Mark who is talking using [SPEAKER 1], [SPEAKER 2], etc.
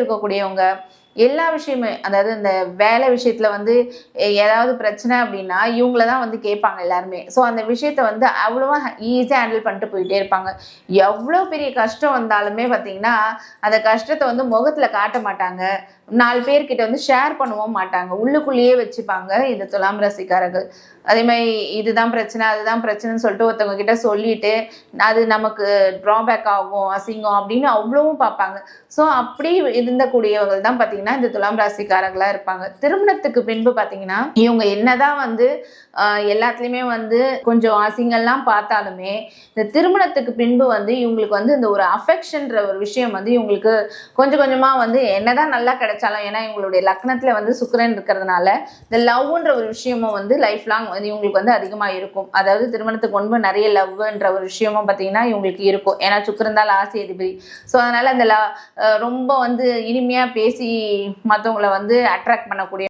[SPEAKER 1] இருக்கக்கூடியவங்க. எல்லா விஷயமே அதாவது இந்த வேலை விஷயத்துல வந்து ஏதாவது பிரச்சனை அப்படின்னா இவங்கள தான் வந்து கேட்பாங்க எல்லாருமே. ஸோ அந்த விஷயத்த வந்து அவ்வளோவா ஈஸியாக ஹேண்டில் பண்ணிட்டு போயிட்டே இருப்பாங்க. எவ்வளோ பெரிய கஷ்டம் வந்தாலுமே பார்த்தீங்கன்னா அந்த கஷ்டத்தை வந்து முகத்தில் காட்ட மாட்டாங்க. நாலு பேர்கிட்ட வந்து ஷேர் பண்ணவும் மாட்டாங்க. உள்ளுக்குள்ளேயே வச்சுப்பாங்க இந்த துலாம் ராசிக்காரர்கள். அதே மாதிரி இதுதான் பிரச்சனை அதுதான் பிரச்சனைன்னு சொல்லிட்டு ஒருத்தவங்க கிட்ட சொல்லிட்டு அது நமக்கு ட்ராபேக் ஆகும் அசிங்கம் அப்படின்னு அவ்வளவும் பார்ப்பாங்க. ஸோ அப்படி இருந்தக்கூடியவர்கள் தான் பார்த்தீங்கன்னா இந்த துலாம் ராசிக்காரங்களாக இருப்பாங்க. திருமணத்துக்கு பின்பு பார்த்தீங்கன்னா இவங்க என்னதான் வந்து எல்லாத்துலேயுமே வந்து கொஞ்சம் அசிங்கம்லாம் பார்த்தாலுமே இந்த திருமணத்துக்கு பின்பு வந்து இவங்களுக்கு வந்து இந்த ஒரு அஃபெக்ஷன்ற ஒரு விஷயம் வந்து இவங்களுக்கு கொஞ்சம் கொஞ்சமாக வந்து என்னதான் நல்லா கிடைச்சாலும் ஏன்னா இவங்களுடைய லக்னத்தில் வந்து சுக்கரன் இருக்கிறதுனால இந்த லவ்ன்ற ஒரு விஷயமும் வந்து லைஃப் லாங் வந்து இவங்களுக்கு வந்து அதிகமாக இருக்கும். அதாவது திருமணத்துக்கு முன்பு நிறைய லவ்ன்ற ஒரு விஷயமும் பார்த்தீங்கன்னா இவங்களுக்கு இருக்கும். ஏன்னா சுக்கரன் தான் லாஸ்ட் எதிபதி ஸோ அதனால அந்த ல- ரொம்ப வந்து இனிமையாக பேசி மற்றவங்கள வந்து அட்ராக்ட் பண்ணக்கூடிய